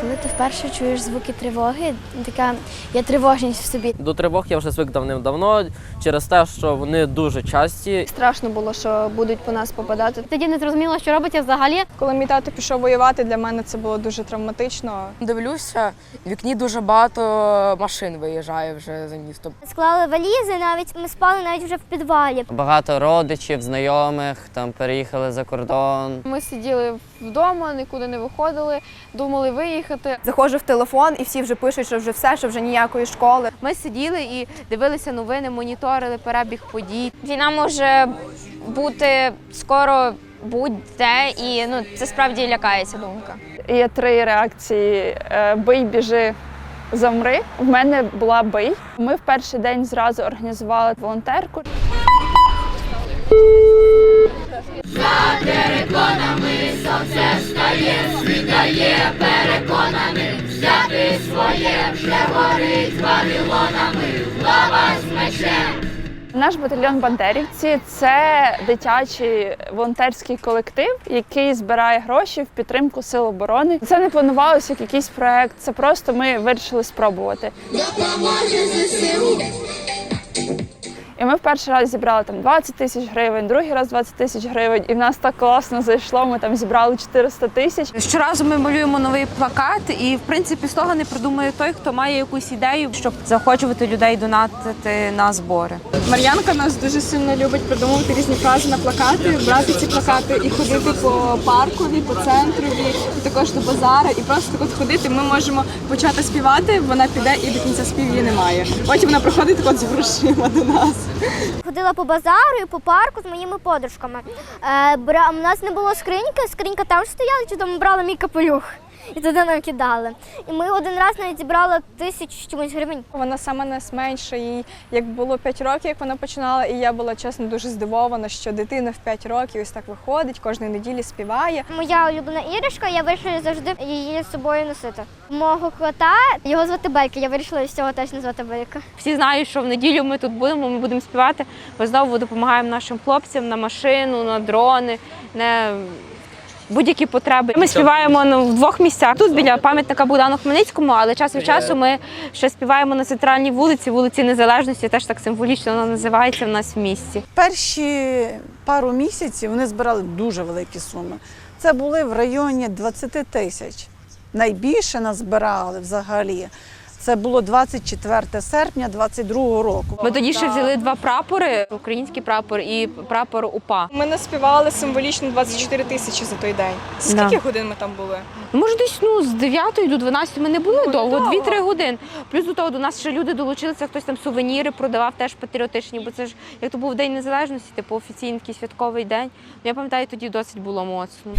Коли ти вперше чуєш звуки тривоги, така є тривожність в собі. До тривог я вже звик давним-давно через те, що вони дуже часті. Страшно було, що будуть по нас попадати. Тоді не зрозуміло, що робиться взагалі. Коли мій тато пішов воювати, для мене це було дуже травматично. Дивлюся, в вікні дуже багато машин виїжджає вже за місто. Склали валізи, навіть ми спали навіть вже в підвалі. Багато родичів, знайомих там переїхали за кордон. Ми сиділи вдома, нікуди не виходили, думали виїхати. Заходжу в телефон, і всі вже пишуть, що вже все, що вже ніякої школи. Ми сиділи і дивилися новини, моніторили перебіг подій. Війна може бути скоро будь-де, і ну це справді лякає ця думка. Є три реакції: Е, бий, біжи. Замри. В мене була бий. Ми в перший день зразу організували волонтерку. Наш батальйон Бандерівці це дитячий волонтерський колектив, який збирає гроші в підтримку сил оборони. Це не планувалося як якийсь проект. Це просто ми вирішили спробувати. І ми в перший раз зібрали там 20 тисяч гривень, другий раз 20 тисяч гривень, і в нас так класно зайшло. Ми там зібрали 400 тисяч. Щоразу ми малюємо новий плакат, і в принципі слогани придумує той, хто має якусь ідею, щоб заохочувати людей донатити на збори. Мар'янка нас дуже сильно любить придумувати різні фрази на плакати, брати ці плакати і ходити по паркові, по центрові, і також до базара. І просто так от ходити. Ми можемо почати співати. Вона піде і до кінця спів її немає. Потім вона приходить так от з грошима до нас. Ходила по базару і по парку з моїми подружками. Е, бра... У нас не було скриньки, скринька там стояла, чи там брала мій капелюх. І туди нам кидали. І ми один раз навіть зібрали тисячу з чимось гривень. Вона саме нас менша. Їй як було 5 років, як вона починала, і я була чесно дуже здивована, що дитина в 5 років ось так виходить, кожної неділі співає. Моя улюблена іграшка, я вирішила завжди її з собою носити. Мого кота його звати Белька. Я вирішила з цього теж назвати Белька. Всі знають, що в неділю ми тут будемо, ми будемо співати. Ми знову допомагаємо нашим хлопцям на машину, на дрони, на будь-які потреби. Ми співаємо ну, в двох місцях. Тут біля пам'ятника Богдану Хмельницькому, але час від часу ми ще співаємо на центральній вулиці, вулиці Незалежності, теж так символічно вона називається в нас в місті. Перші пару місяців вони збирали дуже великі суми. Це були в районі 20 тисяч. Найбільше назбирали взагалі. Це було 24 серпня 22 року. Ми тоді ще взяли два прапори: український прапор і прапор УПА. Ми наспівали символічно 24 тисячі за той день. Скільки годин ми там були? Ну, Може, десь ну з 9 до 12 ми не були довго, 2-3 години. Плюс до того до нас ще люди долучилися, хтось там сувеніри продавав, теж патріотичні, бо це ж як то був День Незалежності, типу офіційний такий святковий день. Ну, Я пам'ятаю, тоді досить було моцно.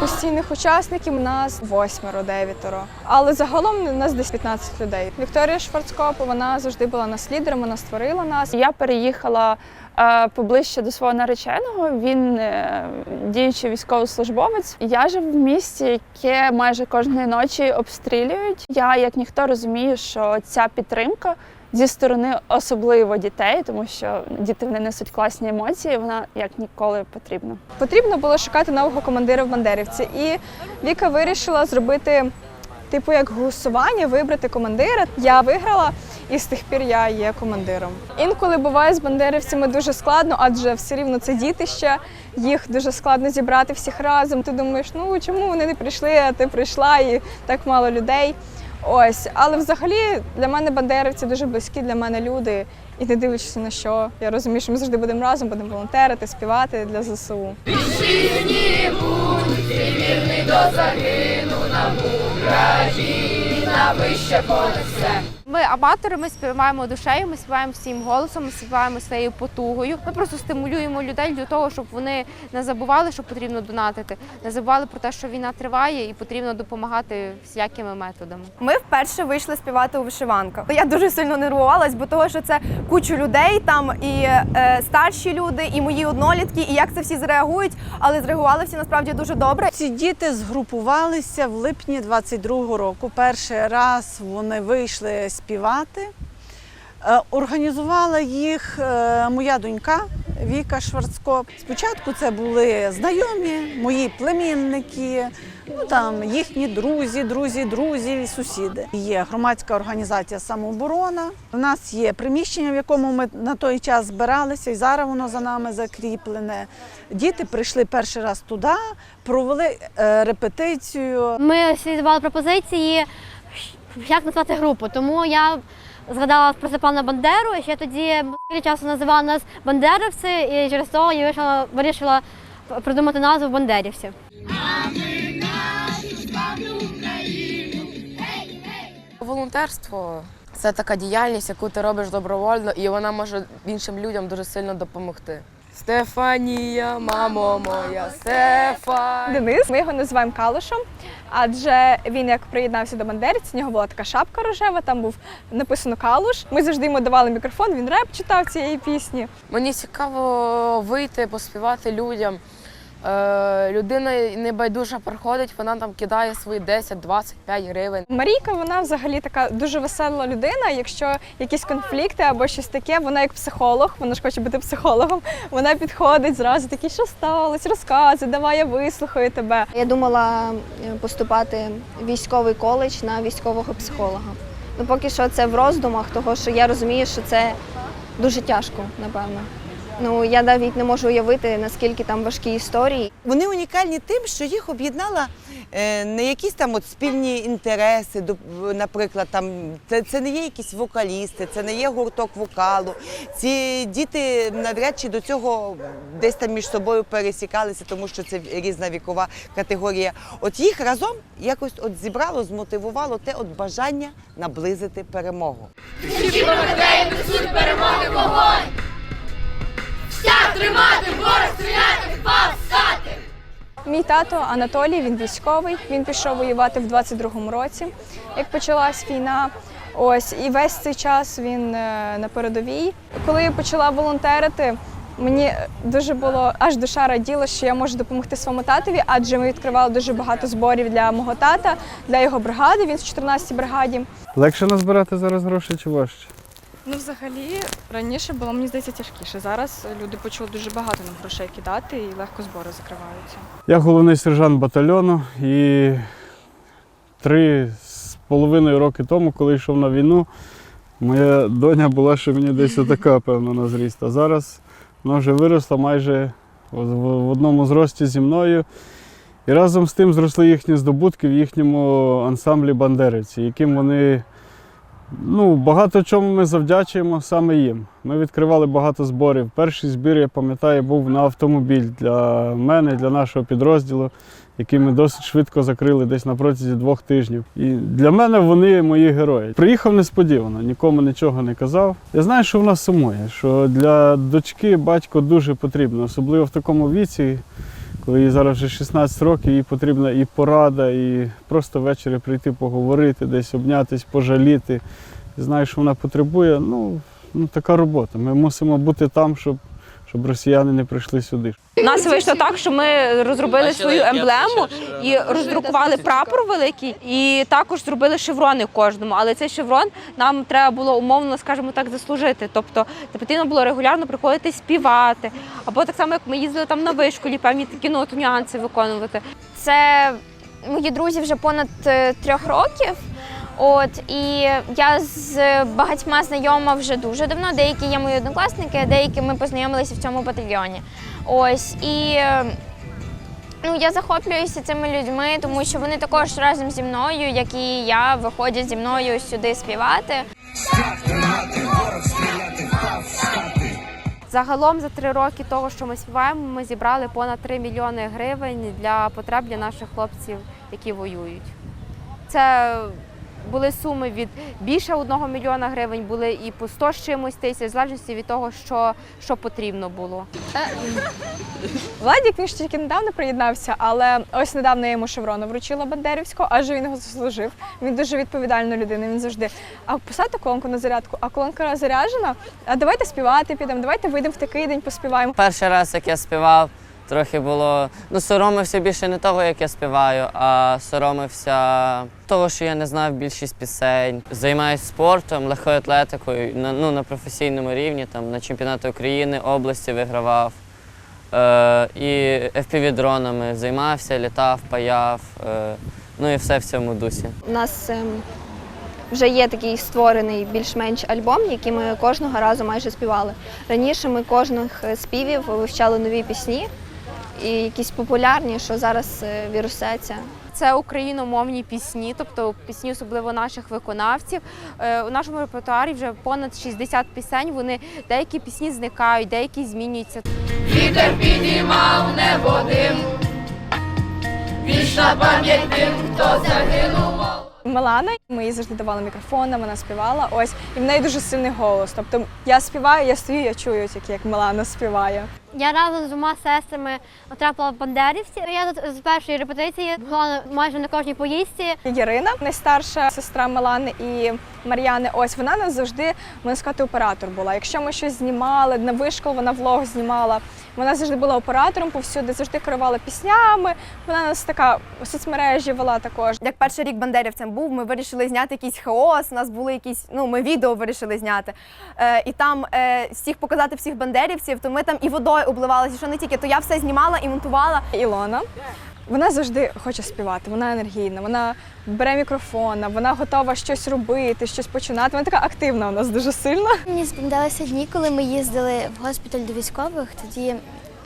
Постійних учасників у нас восьмеро, дев'ятеро. Але загалом у нас десь 15 людей. Вікторія Шварцкоп, вона завжди була нас лідером, вона створила нас. Я переїхала е, поближче до свого нареченого. Він е, діючий військовослужбовець. Я живу в місті, яке майже кожної ночі обстрілюють. Я, як ніхто, розумію, що ця підтримка. Зі сторони особливо дітей, тому що діти вони несуть класні емоції. Вона як ніколи потрібна. Потрібно було шукати нового командира в Бандерівці, і Віка вирішила зробити типу як голосування, вибрати командира. Я виграла, і з тих пір я є командиром. Інколи буває з бандерівцями дуже складно, адже все рівно це дітище. Їх дуже складно зібрати всіх разом. Ти думаєш, ну чому вони не прийшли, а ти прийшла і так мало людей. Ось, але взагалі для мене бандерівці дуже близькі для мене люди. І не дивлячись на що, я розумію, що ми завжди будемо разом, будемо волонтерити, співати для ЗСУ. Ми аматори, ми співаємо душею, ми співаємо всім голосом, ми співаємо своєю потугою. Ми просто стимулюємо людей для того, щоб вони не забували, що потрібно донатити, не забували про те, що війна триває і потрібно допомагати всякими методами. Ми вперше вийшли співати у вишиванках. Я дуже сильно нервувалась, бо того, що це кучу людей, там і е, старші люди, і мої однолітки, і як це всі зреагують. Але зреагували всі насправді дуже добре. Ці діти згрупувалися в липні 22 року. Перший раз вони вийшли співати. Е, Організувала їх е, моя донька Віка Шварцкоп. Спочатку це були знайомі, мої племінники, ну там їхні друзі, друзі, друзі, сусіди. Є громадська організація самооборона. У нас є приміщення, в якому ми на той час збиралися, і зараз воно за нами закріплене. Діти прийшли перший раз туди, провели е, репетицію. Ми слідували пропозиції, як назвати групу. Тому я згадала про Степана Бандеру, і ще тоді часу називали нас бандерівці, і через то я вирішила, вирішила придумати назву Бандерівці. Волонтерство це така діяльність, яку ти робиш добровольно, і вона може іншим людям дуже сильно допомогти. Стефанія, мамо моя, Стефанія. Денис. Ми його називаємо Калушем, адже він як приєднався до бандерівців, у нього була така шапка рожева, там був написано Калуш. Ми завжди йому давали мікрофон, він реп читав цієї пісні. Мені цікаво вийти, поспівати людям. Е, людина небайдужа приходить, вона там кидає свої 10, 25 гривень. Марійка, вона взагалі така дуже весела людина. Якщо якісь конфлікти або щось таке, вона як психолог, вона ж хоче бути психологом. Вона підходить зразу, такі, що сталося, розказуй, давай я вислухаю тебе. Я думала е, поступати в військовий коледж на військового психолога. Ну поки що це в роздумах, того що я розумію, що це дуже тяжко, напевно. Ну я навіть не можу уявити, наскільки там важкі історії. Вони унікальні тим, що їх об'єднала е, не якісь там от спільні інтереси, до- наприклад, там це, це не є якісь вокалісти, це не є гурток вокалу. Ці діти навряд чи до цього десь там між собою пересікалися, тому що це різна вікова категорія. От їх разом якось от зібрало, змотивувало те от бажання наблизити перемогу. Мій тато Анатолій, він військовий. Він пішов воювати в 22-му році, як почалась війна. Ось і весь цей час він е, на передовій. Коли я почала волонтерити, мені дуже було аж душа раділа, що я можу допомогти своєму татові, адже ми відкривали дуже багато зборів для мого тата, для його бригади. Він в 14-й бригаді. Легше назбирати зараз гроші чи важче? Ну, взагалі, раніше було мені здається тяжкіше. Зараз люди почали дуже багато нам грошей кидати і легко збори закриваються. Я головний сержант батальйону і три з половиною роки тому, коли йшов на війну, моя доня була ще мені десь отака, певно, на зріст. А зараз вона вже виросла майже в в одному зрості зі мною. І разом з тим зросли їхні здобутки в їхньому ансамблі бандерівці, яким вони ну, багато чому ми завдячуємо саме їм. Ми відкривали багато зборів. Перший збір, я пам'ятаю, був на автомобіль для мене, для нашого підрозділу, який ми досить швидко закрили десь на протязі двох тижнів. І для мене вони мої герої. Приїхав несподівано, нікому нічого не казав. Я знаю, що вона сумує, що для дочки батько дуже потрібно, особливо в такому віці. Коли їй зараз вже 16 років, їй потрібна і порада, і просто ввечері прийти поговорити, десь обнятись, пожаліти. Знаю, що вона потребує. Ну, ну така робота. Ми мусимо бути там, щоб, щоб росіяни не прийшли сюди. У нас вийшло так, що ми розробили свою емблему і роздрукували прапор великий, і також зробили шеврони кожному. Але цей шеврон нам треба було умовно, скажімо так, заслужити. Тобто це потрібно було регулярно приходити співати. Або так само, як ми їздили там на вишколі, певні такі ну, от нюанси виконувати. Це мої друзі вже понад е, трьох років. От і я з багатьма знайома вже дуже давно. Деякі є мої однокласники, а деякі ми познайомилися в цьому батальйоні. Ось і ну я захоплююся цими людьми, тому що вони також разом зі мною, як і я, виходять зі мною сюди співати. Загалом за три роки того, що ми співаємо, ми зібрали понад 3 мільйони гривень для потреб для наших хлопців, які воюють. Це були суми від більше 1 мільйона гривень, були і по 100 з чимось тисяч, в залежності від того, що, що потрібно було. Владік він ж тільки недавно приєднався, але ось недавно я йому шеврона вручила Бандерівського, адже він його заслужив. Він дуже відповідальна людина. Він завжди. А поставте колонку на зарядку, а колонка заряджена. А давайте співати підемо, давайте вийдемо в такий день, поспіваємо. Перший раз, як я співав, Трохи було. Ну, соромився більше не того, як я співаю, а соромився того, що я не знав більшість пісень. Займаюся спортом, легкою атлетикою на, ну, на професійному рівні, там, на чемпіонати України, області вигравав. Е, і FPV-дронами займався, літав, паяв. Е, ну і все в цьому дусі. У нас ем, вже є такий створений більш-менш альбом, який ми кожного разу майже співали. Раніше ми кожних е, співів вивчали нові пісні, і якісь популярні, що зараз е, вірусяться. Це україномовні пісні, тобто пісні, особливо наших виконавців. Е, У нашому репертуарі вже понад 60 пісень. Вони деякі пісні зникають, деякі змінюються. Милана, ми їй завжди давали мікрофон, вона співала. Ось і в неї дуже сильний голос. Тобто я співаю, я стою, я чую, як, як Милана співає. Я разом з двома сестрами потрапила в Бандерівці. Я тут з першої репетиції була майже на кожній поїздці. Ярина, найстарша сестра Милани і Мар'яни. Ось вона нас завжди можна сказати, оператор була. Якщо ми щось знімали, на вишкол вона влог знімала. Вона завжди була оператором повсюди, завжди керувала піснями. Вона нас така у соцмережі вела також. Як перший рік бандерівцем був, ми вирішили зняти якийсь хаос. У нас були якісь, ну ми відео вирішили зняти. Е, і там е, всіх показати всіх бандерівців, то ми там і водою обливалися, що не тільки, то я все знімала і монтувала. Ілона. Вона завжди хоче співати, вона енергійна, вона бере мікрофон, вона готова щось робити, щось починати. Вона така активна у нас дуже сильно. Мені спомдалися дні, коли ми їздили в госпіталь до військових. Тоді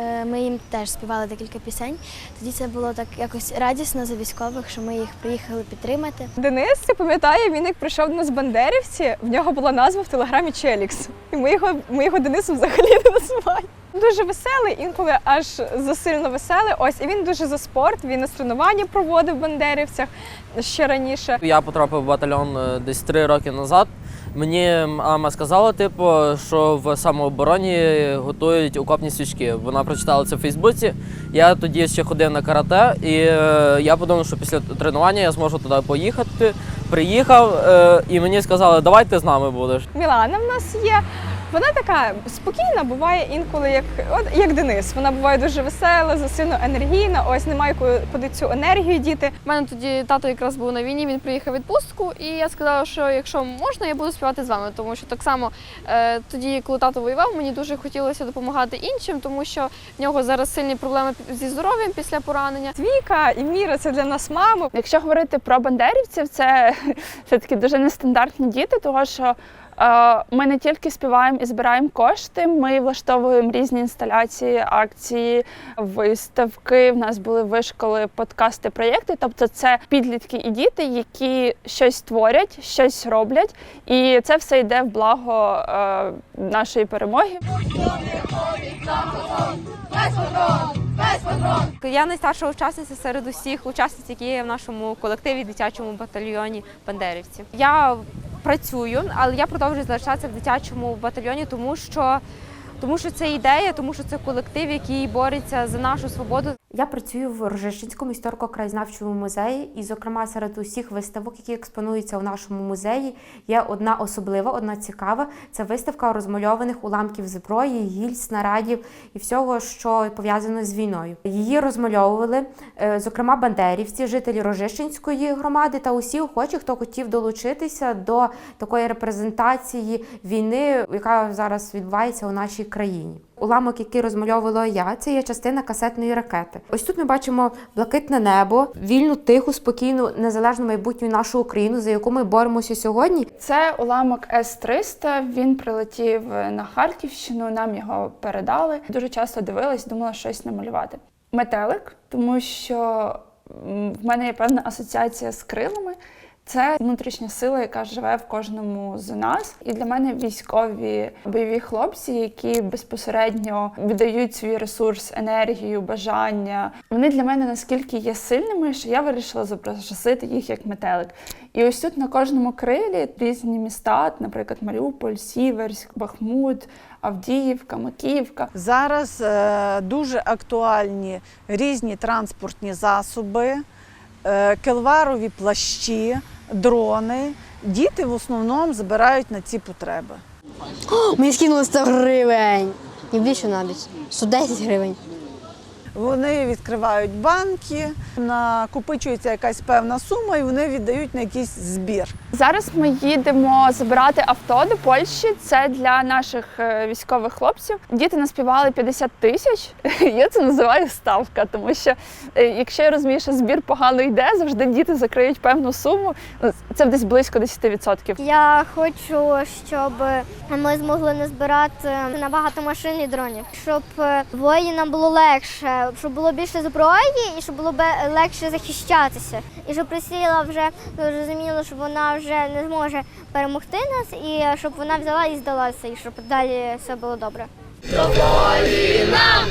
е, ми їм теж співали декілька пісень. Тоді це було так якось радісно за військових, що ми їх приїхали підтримати. Денис, я пам'ятаю, він як прийшов до нас з Бандерівці, в нього була назва в телеграмі Челікс. І ми його, ми його Денисом взагалі не називаємо. Дуже веселий, інколи аж засильно веселий. Ось і він дуже за спорт. Він на тренування проводив в Бандерівцях ще раніше. Я потрапив в батальйон е, десь три роки назад. Мені мама сказала, типу, що в самообороні готують окопні свічки. Вона прочитала це в Фейсбуці. Я тоді ще ходив на карате, і е, я подумав, що після тренування я зможу туди поїхати. Приїхав, е, і мені сказали, давай ти з нами будеш. Мілана в нас є. Вона така спокійна, буває інколи, як от як Денис. Вона буває дуже весела, засильно енергійна. Ось немає куди- цю енергію діти. У мене тоді тато якраз був на війні, він приїхав в відпустку, і я сказала, що якщо можна, я буду співати з вами. Тому що так само е, тоді, коли тато воював, мені дуже хотілося допомагати іншим, тому що в нього зараз сильні проблеми зі здоров'ям після поранення. Віка і Міра це для нас мами. Якщо говорити про бандерівців, це все-таки дуже нестандартні діти, тому що ми не тільки співаємо і збираємо кошти, ми влаштовуємо різні інсталяції, акції, виставки. В нас були вишколи, подкасти, проєкти. Тобто, це підлітки і діти, які щось творять, щось роблять, і це все йде в благо е, нашої перемоги. Я найстарша учасниця серед усіх учасниць, які є в нашому колективі дитячому батальйоні Бандерівці. Я працюю, але я продовжую залишатися в дитячому батальйоні, тому що. Тому що це ідея, тому що це колектив, який бореться за нашу свободу. Я працюю в Рожищенському історико-краєзнавчому музеї, і, зокрема, серед усіх виставок, які експонуються у нашому музеї, є одна особлива, одна цікава. Це виставка розмальованих уламків зброї, гіль, снарядів і всього, що пов'язано з війною. Її розмальовували, е, зокрема, бандерівці, жителі Рожищенської громади та усі охочі, хто хотів долучитися до такої репрезентації війни, яка зараз відбувається у нашій країні. Уламок, який розмальовувала я, це є частина касетної ракети. Ось тут ми бачимо блакитне небо, вільну, тиху, спокійну, незалежну майбутню нашу Україну, за яку ми боремося сьогодні. Це уламок С-300. Він прилетів на Харківщину, нам його передали. Дуже часто дивилась, думала щось намалювати. Метелик, тому що в мене є певна асоціація з крилами. Це внутрішня сила, яка живе в кожному з нас. І для мене військові бойові хлопці, які безпосередньо віддають свій ресурс, енергію, бажання. Вони для мене наскільки є сильними, що я вирішила зобразити їх як метелик. І ось тут на кожному крилі різні міста, наприклад, Маріуполь, Сіверськ, Бахмут, Авдіївка, Макіївка. Зараз е, дуже актуальні різні транспортні засоби, келварові плащі, дрони. Діти в основному збирають на ці потреби. Мені скинули 100 гривень. І більше навіть. 110 гривень. Вони відкривають банки, накопичується якась певна сума, і вони віддають на якийсь збір. Зараз ми їдемо забирати авто до Польщі. Це для наших е, військових хлопців. Діти наспівали 50 тисяч. Я це називаю ставка, тому що е, якщо я розумію, що збір погано йде, завжди діти закриють певну суму. Це десь близько 10%. Я хочу, щоб ми змогли назбирати набагато машин і дронів, щоб е, воїнам було легше, щоб було більше зброї і щоб було легше захищатися. І щоб присіла вже ну, зрозуміло, що вона вже не зможе перемогти нас, і щоб вона взяла і здалася, і щоб далі все було добре. Доволі нам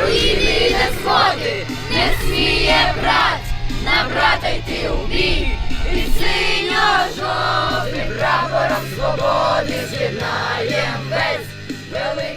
руїни не сходи, не сміє брат, на брата йти у бій, і синьо жовтим прапором свободи з'єднаєм весь великий.